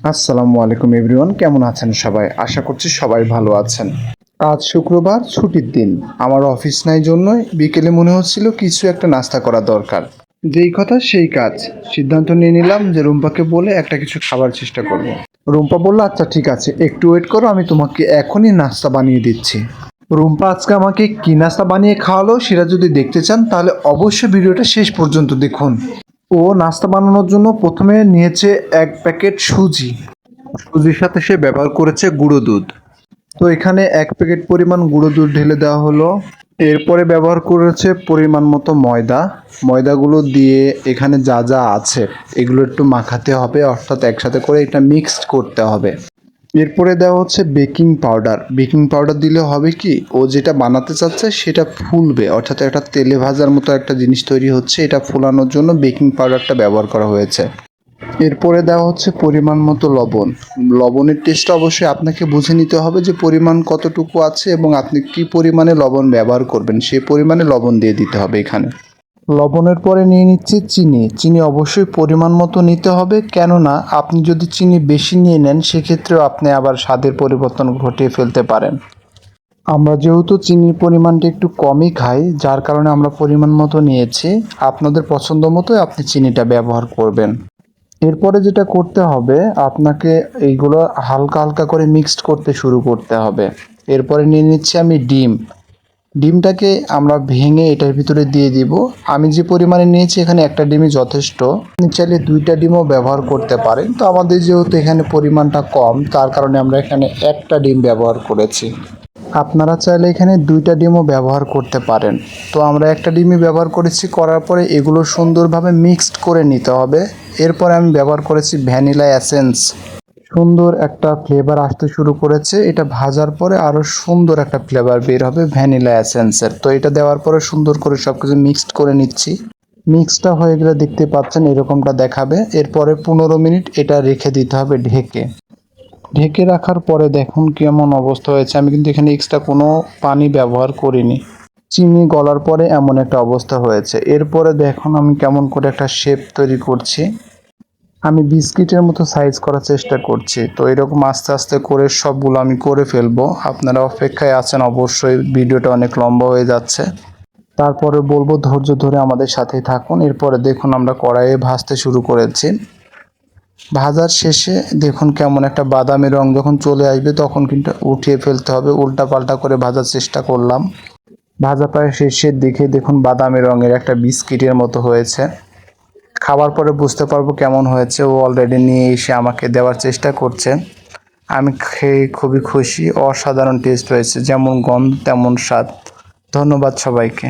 আসসালামু আলাইকুম এভরিওয়ান, কেমন আছেন সবাই? আশা করছি সবাই ভালো আছেন। আজ শুক্রবার, ছুটির দিন। আমার অফিস নাই জন্যই বিকেলে মনে হচ্ছিল কিছু একটা নাস্তা করা দরকার। যেই কথা সেই কাজ। সিদ্ধান্ত নিয়ে নিলাম যে রুম্পাকে বলে একটা কিছু খাবার চেষ্টা করব। রুম্পা বলল আচ্ছা ঠিক আছে। একটু ওয়েট করো, আমি তোমাকে এখনই নাস্তা বানিয়ে দিচ্ছি। রুম্পা আজকে আমাকে কি নাস্তা বানিয়ে খাওয়ালো সেটা যদি দেখতে চান, তাহলে অবশ্যই ভিডিওটা শেষ পর্যন্ত দেখুন। ও নাস্তা বানানোর জন্য প্রথমে নিয়েছে এক প্যাকেট সুজি। সুজির সাথে সে ব্যবহার করেছে গুঁড়ো দুধ। তো এখানে এক প্যাকেট পরিমাণ গুঁড়ো দুধ ঢেলে দেওয়া হলো। এরপরে ব্যবহার করেছে পরিমাণ মতো ময়দা। ময়দাগুলো দিয়ে এখানে যা যা আছে এগুলো একটু মাখাতে হবে অর্থাৎ একসাথে করে এটা মিক্সড করতে হবে। এরপরে দেওয়া হচ্ছে বেকিং পাউডার। বেকিং পাউডার দিলে হবে কি, ও যেটা বানাতে চাচ্ছে সেটা ফুলবে, অর্থাৎ একটা তেলে ভাজার মতো একটা জিনিস তৈরি হচ্ছে, এটা ফুলানোর জন্য বেকিং পাউডারটা ব্যবহার করা হয়েছে। এরপরে দেওয়া হচ্ছে পরিমাণ মতো লবণ। লবণের টেস্টটা অবশ্যই আপনাকে বুঝে নিতে হবে যে পরিমাণ কতটুকু আছে এবং আপনি কি পরিমাণে লবণ ব্যবহার করবেন সেই পরিমাণে লবণ দিয়ে দিতে হবে এখানে। লবণের পরে নিয়ে নিচ্ছি চিনি। চিনি অবশ্যই পরিমাণ মতো নিতে হবে, কেননা আপনি যদি চিনি বেশি নিয়ে নেন, সেক্ষেত্রেও আপনি আবার স্বাদের পরিবর্তন ঘটিয়ে ফেলতে পারেন। আমরা যেহেতু চিনির পরিমাণটা একটু কমই খাই, যার কারণে আমরা পরিমাণ মতো নিয়েছি। আপনাদের পছন্দ মতোই আপনি চিনিটা ব্যবহার করবেন। এরপরে যেটা করতে হবে, আপনাকে এইগুলো হালকা হালকা করে মিক্সড করতে শুরু করতে হবে। এরপরে নিয়ে নিচ্ছি আমি ডিম। ডিমটাকে আমরা ভেঙে এটার ভিতরে দিয়ে দিব। আমি যে পরিমাণে নিয়েছি এখানে একটা ডিমই যথেষ্ট। চাইলে দুইটা ডিমও ব্যবহার করতে পারেন। তো আমাদের যেহেতু এখানে পরিমাণটা কম, তার কারণে আমরা এখানে একটা ডিম ব্যবহার করেছি। আপনারা চাইলে এখানে দুইটা ডিমও ব্যবহার করতে পারেন। তো আমরা একটা ডিমই ব্যবহার করেছি, করার পরে এগুলো সুন্দরভাবে মিক্সড করে নিতে হবে। এরপরে আমি ব্যবহার করেছি ভ্যানিলা অ্যাসেন্স সুন্দর একটা ফ্লেভার আসতে শুরু করেছে। এটা ভাজার পরে আরও সুন্দর একটা ফ্লেভার বের হবে ভ্যানিলা অ্যাসেন্সের তো এটা দেওয়ার পরে সুন্দর করে সব কিছু মিক্সড করে নিচ্ছি। মিক্সটা হয়ে গেলে দেখতে পাচ্ছেন এরকমটা দেখাবে। এরপরে পনেরো মিনিট এটা রেখে দিতে হবে ঢেকে। ঢেকে রাখার পরে দেখুন কেমন অবস্থা হয়েছে। আমি কিন্তু এখানে এক্সট্রা কোনো পানি ব্যবহার করিনি। চিনি গলার পরে এমন একটা অবস্থা হয়েছে। এরপরে দেখুন আমি কেমন করে একটা শেপ তৈরি করছি। আমি বিস্কিটের মতো সাইজ করার চেষ্টা করছি। তো এরকম আস্তে আস্তে করে সবগুলো আমি করে ফেলব। আপনারা অপেক্ষায় আছেন, অবশ্যই ভিডিওটা অনেক লম্বা হয়ে যাচ্ছে। তারপরে বলব, ধৈর্য ধরে আমাদের সাথেই থাকুন। এরপরে দেখুন আমরা কড়াইয়ে ভাজতে শুরু করেছি। ভাজার শেষে দেখুন কেমন একটা বাদামি রং যখন চলে আসবে, তখন কিন্তু উঠিয়ে ফেলতে হবে। উল্টা পাল্টা করে ভাজার চেষ্টা করলাম। ভাজা প্রায় শেষের দিকে দেখুন বাদামি রঙের একটা বিস্কিটের মতো হয়েছে। খাবার পরে বুঝতে পারব কেমন হয়েছে। ও অলরেডি নিয়ে এসে আমাকে দেওয়ার চেষ্টা করছে। আমি খেয়ে খুবই খুশি। অসাধারণ টেস্ট হয়েছে যেমন গন্ধ তেমন স্বাদ। ধন্যবাদ সবাইকে।